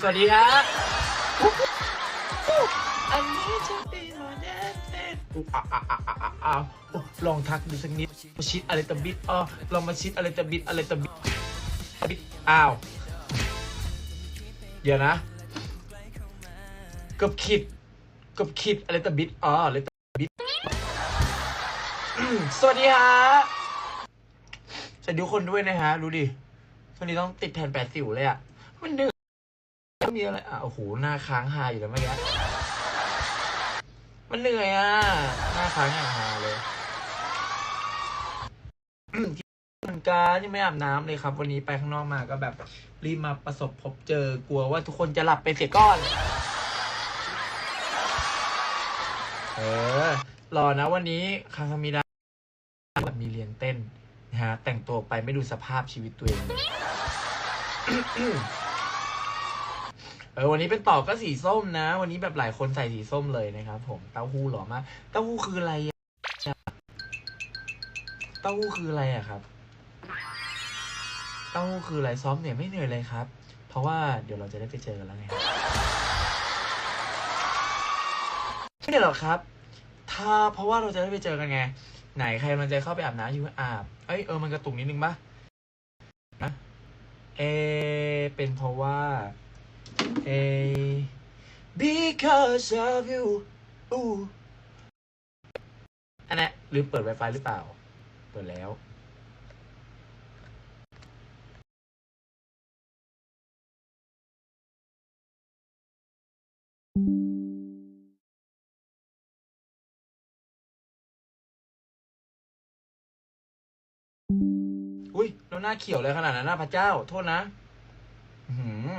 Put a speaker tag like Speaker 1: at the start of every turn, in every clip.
Speaker 1: สวัสดีฮะอันนี้จะเป็นโมเดลเต้นอลองทักดูสักนิดมาชิดอะไรตะบิดอ๋อลองมาชิดอะไรตะบิดอะไรตะบิดบิดอ้าว เดี๋ยวนะกับขิดกับขิดอะไรตะบิดอ๋ออะไรตะบิดสวัสดีฮะสวัสดีคนด้วยนะฮะ ดูดิช่วงนี้ต้องติดแทนแปดสิวเลยอะ มันเหนื่อย มีอะไรอะโอ้โหหน้าค้างหาอยู่แล้วเมื่อกี้มันเหนื่อยอะหน้าค้างอย่างหาเลยมเหมือนกันยังไม่อาบน้ำเลยครับ วันนี้ไปข้างนอกมาก็แบบรีบมาประสบพบเจอกลัวว่าทุกคนจะหลับไปเสียก่อน เออรอนะวันนี้คางคามีดาแบบมีเรียนเต้นนะฮะแต่งตัวไปไม่ดูสภาพชีวิตตัวเอง เออวันนี้เป็นต่อก็สีส้มนะ วันนี้แบบหลายคนใส่สีส้มเลยนะครับ ผมเต้าหู้หล่อมากเต้าหู้คืออะไรอะเต้าหู้คืออะไรอะครับ เต้าหู้คืออะไรซ้อมเนี่ยไม่เหนื่อยเลยครับ เพราะว่าเดี๋ยวเราจะได้ไปเจอกันแล้วไงไม่เหนื่อยหรอกครับ ถ้าเพราะว่าเราจะได้ไปเจอกันไง ไหนใครมันจะเข้าไปอาบน้ำอยู่อาบเอ้ยเออมันกระตุกนิดนึงปะนะเอเป็นเพราะว่า เอ because of you อู้อันนี้ลืมเปิด Wi-Fi หรือเปล่า เปิดแล้ว อุ้ยแล้วหน้าเขียวเลยขนาดนั้นนะพระเจ้า โทษนะ อื้อหือ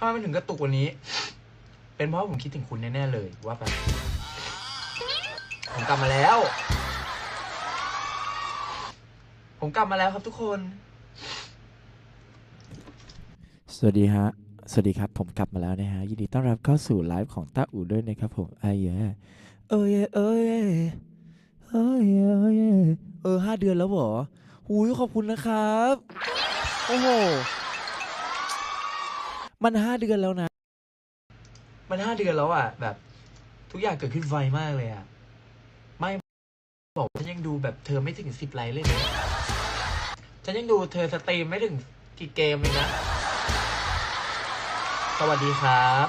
Speaker 1: ทำไมมันถึงกระตุกวันนี้ เป็นเพราะผมคิดถึงคุณแน่ๆเลยว่าแบบผมกลับมาแล้ว ผมกลับมาแล้วครับทุกคน
Speaker 2: สวัสดีฮะ สวัสดีครับ ผมกลับมาแล้วนะฮะ ยินดีต้อนรับเข้าสู่ไลฟ์ของต้าอูด้วยนะครับผมไอ้เย่เอ้ยเอ้ยเอ้ยเอ้ยเอ้ยเออห้าเดือนแล้วเหรอหูยขอบคุณนะครับ โอ้โห มันห้าเดือนแล้วนะ
Speaker 1: มันห้าเดือนแล้วอะ แบบ ทุกอย่างเกิดขึ้นไวมากเลยอะ ไม่บอกว่าฉันยังดูแบบเธอไม่ถึงสิบไลค์เลยนะฉันยังดูเธอสตรีมไม่ถึงกี่เกมเลยนะ สวัสดีครับ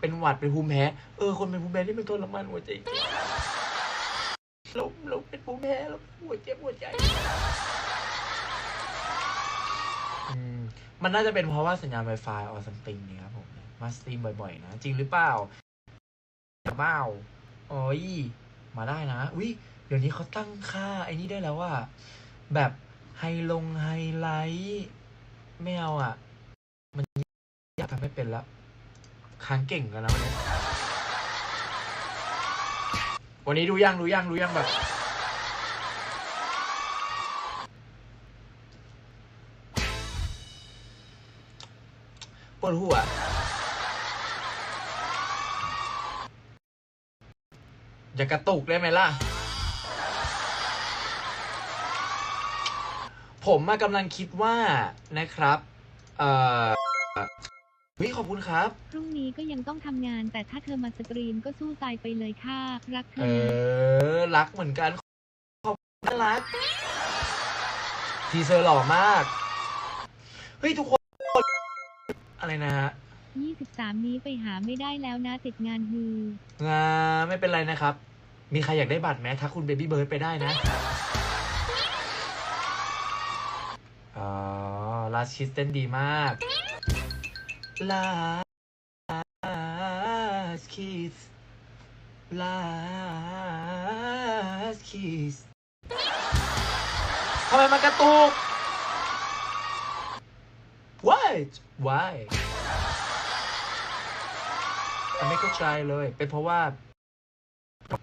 Speaker 1: เป็นหวัดเป็นภูมิแพ้ เออ คนเป็นภูมิแพ้ที่มันทรมานหัวใจจริงเราเราเป็นภูมิแพ้เราหัวเจ็บหัวใจ อื มันน่าจะเป็นเพราะว่าสัญญาณ Wi-Fi ออซัมติงนี่ครับผม มาสตรีมบ่อยๆ นะ จริงหรือเปล่าเปล่าโอ้ย มาได้นะ อุ้ย เดี๋ยวนี้เขาตั้งค่า ไอ้นี่ได้แล้วว่า แบบไฮลงไฮไลท์ไม่เอาอะ มันอยากทำไม่เป็นแล้วค้างเก่งกันแล้ววันนี้วันนี้ดูยังดูยังดูยังแบบ ปวดหัวอย่ากระตุกได้ไหมล่ะ ผมมากำลังคิดว่านะครับ เอ่อเฮ้ยขอบคุณครับ
Speaker 3: พรุ่งนี้ก็ยังต้องทำงาน แต่ถ้าเธอมาสตรีมก็สู้ตายไปเลยค่ะ รักเธ
Speaker 1: เอ
Speaker 3: อ
Speaker 1: อ รักเหมือนกันขอบคุณน่ารัก ทีเซอร์หล่อมาก เฮ้ย ทุกคน อะไรนะฮะ
Speaker 3: 23 นี้ไปหาไม่ได้แล้วนะติดงานฮือ
Speaker 1: งาไม่เป็นไรนะครับ มีใครอยากได้บัตรไหมทักคุณเบบี้เบิร์ดไปได้นะ อ๋อ ลาชิสเต้นดีมาก ลาสคิส ลาสคิสทำไมมันกระตุก why why อันไม่เข้าใจเลย เป็นเพราะว่า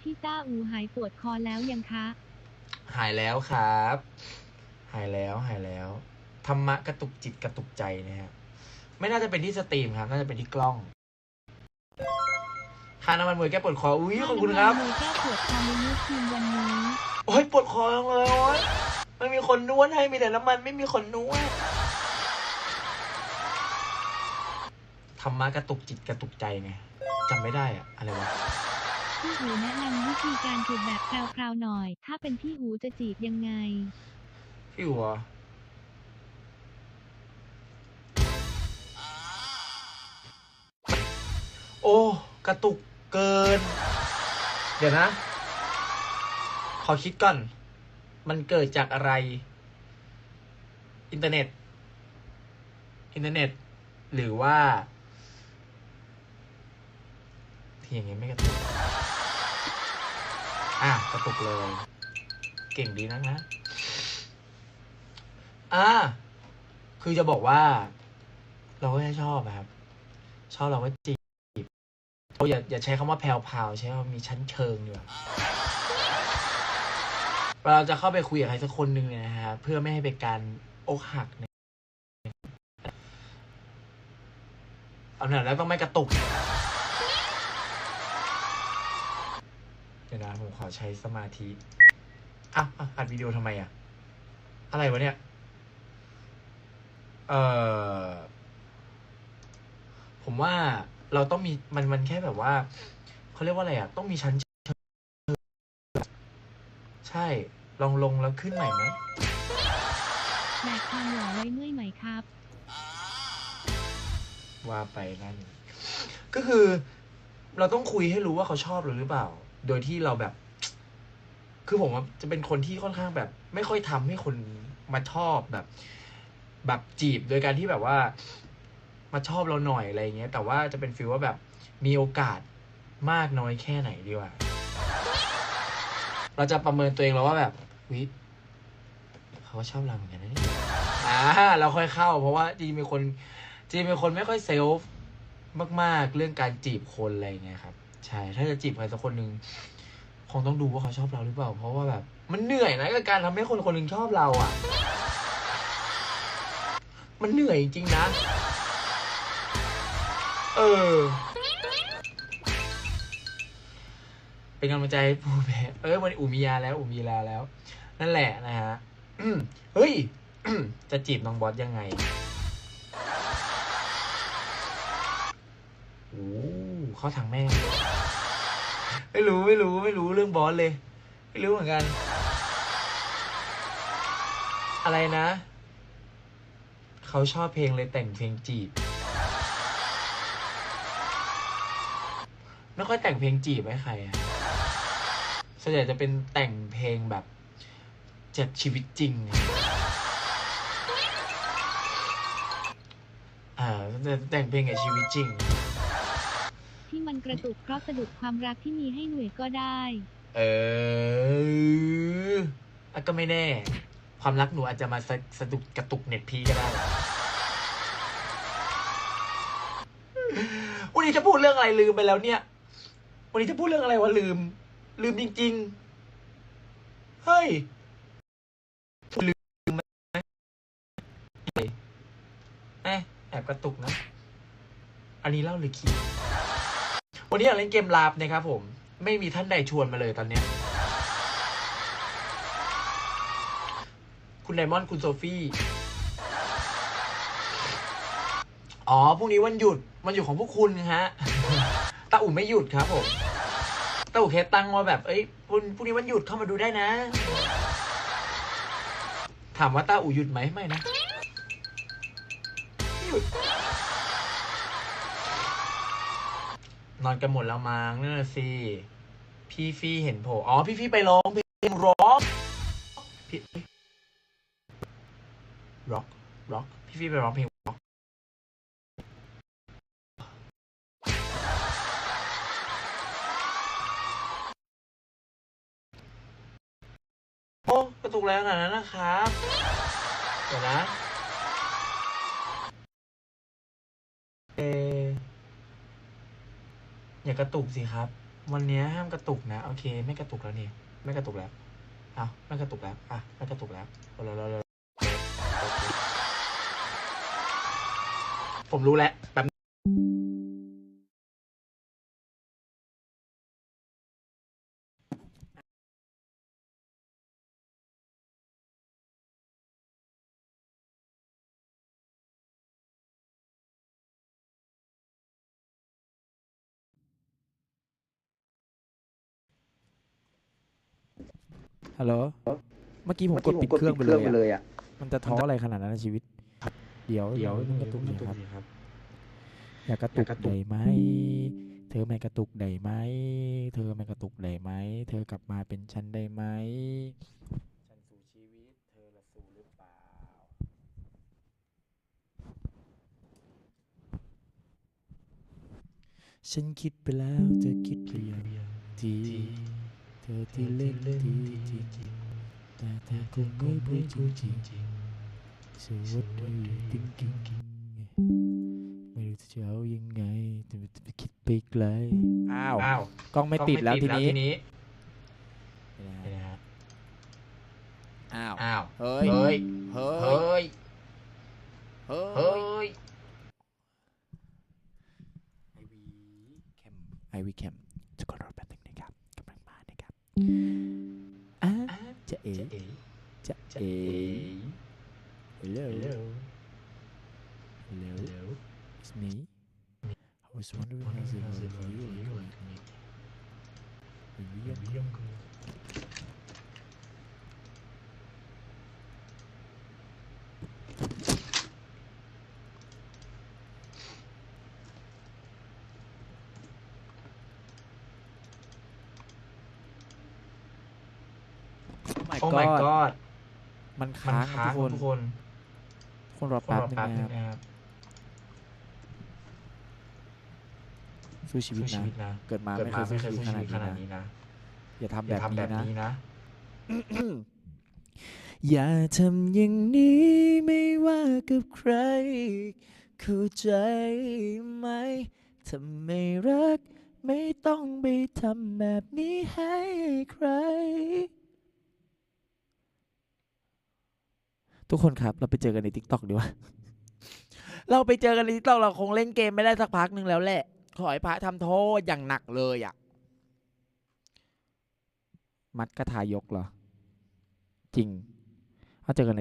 Speaker 3: พี่ต้าอูหายปวดคอแล้วยังคะ
Speaker 1: หายแล้วครับ หายแล้วหายแล้ว ธรรมะกระตุกจิตกระตุกใจนะฮะ ไม่น่าจะเป็นที่สตรีมครับ น่าจะเป็นที่กล้องทาน้ำมันมวยแก้ปวดคอ อุ้ยขอบคุณครับ
Speaker 3: มือแก้ปวดคอในมือทีมวันนี้
Speaker 1: โอ้ยปวดคอจังเลยโอ้ยไม่มีคนนวดให้ มีแต่น้ำมันไม่มีคนนวด ธรรมะกระตุกจิตกระตุกใจไงจำไม่ได้อะอะไรวะ
Speaker 3: พี่หูแนะนำวิธีการจีบแบบคราวๆหน่อย ถ้าเป็นพี่หูจะจีบยังไง
Speaker 1: พี่หัวโอ้ กระตุกเกิน เดี๋ยวนะ ขอคิดก่อน มันเกิดจากอะไร อินเทอร์เน็ต อินเทอร์เน็ต หรือว่า ทีอย่างงี้ไม่กระตุก อะกระตุกเลย เก่งดีนะนะ อ่าคือจะบอกว่า เราก็แค่ชอบครับ ชอบเราก็จีบโอ้อย่าอย่าใช้คำว่าแพรวพาวใช้คำว่ามีชั้นเชิงดีกว่าเราจะเข้าไปคุยกับใครสักคนหนึ่งเนี่ยนะฮะเพื่อไม่ให้เป็นการอกหักเนี่ยเอาหน่อยแล้วต้องไม่กระตุก เดี๋ยวนะผมขอใช้สมาธิอะอะอัดวิดีโอทำไมอะ อะไรวะเนี่ย เออผมว่าเราต้องมีมันมันแค่แบบว่าเขาเรียกว่าอะไรอะ ต้องมีชั้นเชิงใช่ ลองลงแล้วขึ้นใหม่ไหม
Speaker 3: แบกความหล่อไว้เมื่อยไหมครับ
Speaker 1: ว่าไปนั่น ก็คือ เราต้องคุยให้รู้ว่าเขาชอบเราหรือเปล่า โดยที่เราแบบ คือผมว่าจะเป็นคนที่ค่อนข้างแบบ ไม่ค่อยทำให้คนมาชอบแบบ แบบจีบโดยการที่แบบว่า มาชอบเราหน่อยอะไรเงี้ย แต่ว่าจะเป็นฟีลว่าแบบมีโอกาสมากน้อยแค่ไหนดีกว่า เราจะประเมินตัวเองแล้วว่าแบบวิเขาก็ชอบเราเหมือนกันนะนี่อ่าเราค่อยเข้า เพราะว่าจริงๆเป็นคนจริงๆเป็นคนไม่ค่อยเซลฟ์มาก ๆ เรื่องการจีบคนอะไรเงี้ยครับ ใช่ ถ้าจะจีบใครสักคนหนึ่งคงต้องดูว่าเขาชอบเราหรือเปล่า เพราะว่าแบบ มันเหนื่อยนะกับการทำให้คนคนหนึ่งชอบเราอะ มันเหนื่อยจริงๆนะ เออ เป็นกำลังใจให้ผู้แพเออวันนี้อูมียาแล้วอูมียาแล้ว นั่นแหละนะฮะเฮ้ยจะจีบน้องบอสยังไงโอ้เข้าทางแม่ ไม่รู้ไม่รู้ไม่รู้เรื่องบอสเลย ไม่รู้เหมือนกัน อะไรนะ เขาชอบเพลงเลยแต่งเพลงจีบไม่ค่อยแต่งเพลงจีบให้ใครอะส่วนใหญ่จะเป็นแต่งเพลงแบบเจ็บชีวิตจริงอะอ่าจะแต่งเพลงกับชีวิตจริง
Speaker 3: ที่มันกระตุกเพราะสะดุดความรักที่มีให้หน่วยก็ได้
Speaker 1: เอออะก็ไม่แน่ ความรักหนูอาจจะมาสะสะดุดกระตุกเน็ตพีก็ได้วันนี้จะพูดเรื่องอะไรลืมไปแล้วเนี่ย วันนี้จะพูดเรื่องอะไรวะลืม ลืมจริง ๆ เฮ้ยลืมไหมเอ๊ะแอบกระตุกนะ อันนี้เล่าหรือคิด วันนี้อยากเล่นเกมลาบนะครับผม ไม่มีท่านใดชวนมาเลยตอนเนี้ยคุณไดมอนด์คุณโซฟี่อ๋อพรุ่งนี้วันหยุดวันหยุดของพวกคุณฮะตาอุ่ไม่หยุดครับผมตาอุ่มแค่ตั้งว่าแบบเอ้ยคุณพรุ่งนี้วันหยุดเข้ามาดูได้นะ ถามว่าตาอู่หยุดไหมไม่นะหยุด นอนกันหมดแล้วมั้งนั่นน่ะสิพี่ฟี่เห็นโผล่อ๋อ พี่ฟี่ไปร้องเพลงร็อกพี่ร็อกร็อกพี่ฟี่ไปร้องเพลงร็อกโอ้กระตุกแรงขนาดนั้นนะครับ เดี๋ยวนะ เออ อย่ากระตุกสิครับ วันนี้ห้ามกระตุกนะ โอเค ไม่กระตุกแล้วนี่ ไม่กระตุกแล้วอ้าวไม่กระตุกแล้ว อะ ไม่กระตุกแล้วเอาแล้วแล้วแล้วโอผมรู้แล้วแป๊บ
Speaker 2: ฮัลโหล เมื่อกี้ผมกดปิดเครื่องไปเลยอะมันจะท้ออะไรขนาดนั้นในชีวิต เดี๋ยว
Speaker 1: เดี๋ยว
Speaker 2: มันกระตุก
Speaker 1: มัน
Speaker 2: เย
Speaker 1: กระตุก
Speaker 2: ครับ
Speaker 1: สิครับ
Speaker 2: อยากกระตุกได้ไหม เธอไม่กระตุกได้ไหม เธอไม่กระตุกได้ไหม เธอกลับมาเป็นฉันได้ไหมฉันสู่ชีวิต เธอละสู่หรือเปล่า ฉันคิดไปแล้วเธอคิดไปยังทีเธอที่เล่นทีจริงแต่เธอคงไม่พูดจริงๆ So what do you thinking ไม่รู้จะเอายังไงแต่จะไปคิดไปไกลอ้าว
Speaker 1: อ้าว
Speaker 2: กล้องไม่ติดแล้วทีนี้
Speaker 1: นี้
Speaker 2: ไม่
Speaker 1: นี่
Speaker 2: ได้
Speaker 1: นะฮะ
Speaker 2: อ้าว
Speaker 1: อ้าว
Speaker 2: เฮ้ย
Speaker 1: เฮ้ย
Speaker 2: เฮ้
Speaker 1: เฮ้
Speaker 2: ย
Speaker 1: ย
Speaker 2: เฮ้
Speaker 1: เฮ้
Speaker 2: ย
Speaker 1: ย
Speaker 2: ไอวีแคมไอวีแคม me I was wondering how's it going for you William
Speaker 1: โอ้ my god
Speaker 2: มัน
Speaker 1: มัน
Speaker 2: ค้าง
Speaker 1: ค้าง
Speaker 2: ทุก
Speaker 1: ทุก
Speaker 2: ค
Speaker 1: คนน
Speaker 2: ทุกคนรอ
Speaker 1: คน
Speaker 2: แป๊บ
Speaker 1: รอ
Speaker 2: นึง
Speaker 1: แป๊บนึ
Speaker 2: นะ
Speaker 1: ง
Speaker 2: ครับ
Speaker 1: นะครับ
Speaker 2: สู้ชีวิต
Speaker 1: สู้ชี
Speaker 2: นะ
Speaker 1: วิตนะ
Speaker 2: เกิดมา
Speaker 1: เกิด
Speaker 2: ไม่
Speaker 1: มา
Speaker 2: เค
Speaker 1: ไม่
Speaker 2: ย
Speaker 1: เคย
Speaker 2: สู้
Speaker 1: สู้
Speaker 2: ชี
Speaker 1: ชี
Speaker 2: วิ
Speaker 1: วิ
Speaker 2: ต
Speaker 1: ต
Speaker 2: ข
Speaker 1: ข
Speaker 2: นา
Speaker 1: นา
Speaker 2: ด
Speaker 1: ด
Speaker 2: นี้
Speaker 1: นี้
Speaker 2: นะ
Speaker 1: นะ
Speaker 2: อย่าทำ
Speaker 1: อ
Speaker 2: แบ
Speaker 1: ย่า
Speaker 2: บ
Speaker 1: ทำแบบ
Speaker 2: นี้นะ
Speaker 1: นี้นะ
Speaker 2: อย่าทำอย่างนี้ไม่ว่ากับใคร เข้าใจไหมถ้าไม่รัก ไม่ต้องไปทำแบบนี้ให้ใคร ทุกคนครับเราไปเจอกันใน t ิ k t o k ดีกว่า เราไปเจอกันใน t ิ k t o k เราคงเล่นเกมไม่ได้สักพักหนึ่งแล้วแหละ ขอให้พระทำโทษอย่างหนักเลยอะ มัดกระทายกเหรอ จริงเขาเจอกันใน